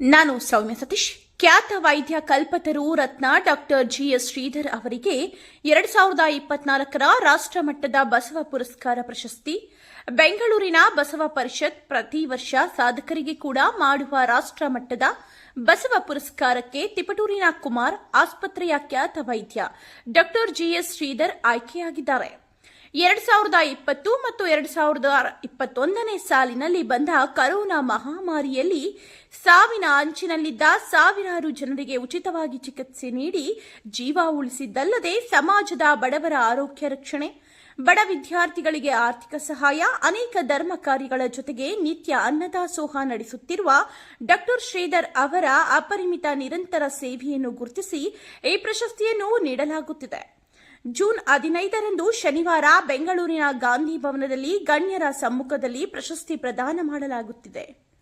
ನಾನು ಸೌಮ್ಯ ಸತೀಶ್. ಖ್ಯಾತ ವೈದ್ಯ ಕಲ್ಪತರು ರತ್ನ ಡಾಕ್ಟರ್ ಜಿಎಸ್ ಶ್ರೀಧರ್ ಅವರಿಗೆ ಎರಡ್ ಸಾವಿರದ ಇಪ್ಪತ್ನಾಲ್ಕರ ರಾಷ್ಟ್ರಮಟ್ಟದ ಬಸವ ಪುರಸ್ಕಾರ ಪ್ರಶಸ್ತಿ. ಬೆಂಗಳೂರಿನ ಬಸವ ಪರಿಷತ್ ಪ್ರತಿ ವರ್ಷ ಸಾಧಕರಿಗೆ ಕೂಡ ಮಾಡುವ ರಾಷ್ಟ್ರಮಟ್ಟದ ಬಸವ ಪುರಸ್ಕಾರಕ್ಕೆ ತಿಪಟೂರಿನ ಕುಮಾರ್ ಆಸ್ಪತ್ರೆಯ ಖ್ಯಾತ ವೈದ್ಯ ಡಾಕ್ಟರ್ ಜಿಎಸ್ ಶ್ರೀಧರ್ ಆಯ್ಕೆಯಾಗಿದ್ದಾರೆ. ಎರಡ್ ಸಾವಿರದ ಇಪ್ಪತ್ತು ಮತ್ತು ಎರಡ್ ಸಾವಿರದ ಇಪ್ಪತ್ತೊಂದನೇ ಸಾಲಿನಲ್ಲಿ ಬಂದ ಕರೋನಾ ಮಹಾಮಾರಿಯಲ್ಲಿ ಸಾವಿನ ಅಂಚಿನಲ್ಲಿದ್ದ ಸಾವಿರಾರು ಜನರಿಗೆ ಉಚಿತವಾಗಿ ಚಿಕಿತ್ಸೆ ನೀಡಿ ಜೀವ ಉಳಿಸಿದ್ದಲ್ಲದೆ ಸಮಾಜದ ಬಡವರ ಆರೋಗ್ಯ ರಕ್ಷಣೆ, ಬಡ ವಿದ್ಯಾರ್ಥಿಗಳಿಗೆ ಆರ್ಥಿಕ ಸಹಾಯ, ಅನೇಕ ಧರ್ಮ ಕಾರ್ಯಗಳ ಜೊತೆಗೆ ನಿತ್ಯ ಅನ್ನದಾಸೋಹ ನಡೆಸುತ್ತಿರುವ ಡಾಕ್ಟರ್ ಶ್ರೀಧರ್ ಅವರ ಅಪರಿಮಿತ ನಿರಂತರ ಸೇವೆಯನ್ನು ಗುರುತಿಸಿ ಈ ಪ್ರಶಸ್ತಿಯನ್ನು ನೀಡಲಾಗುತ್ತಿದೆ. ಜೂನ್ ಹದಿನೈದರಂದು ಶನಿವಾರ ಬೆಂಗಳೂರಿನ ಗಾಂಧಿ ಭವನದಲ್ಲಿ ಗಣ್ಯರ ಸಮ್ಮುಖದಲ್ಲಿ ಪ್ರಶಸ್ತಿ ಪ್ರದಾನ ಮಾಡಲಾಗುತ್ತಿದೆ.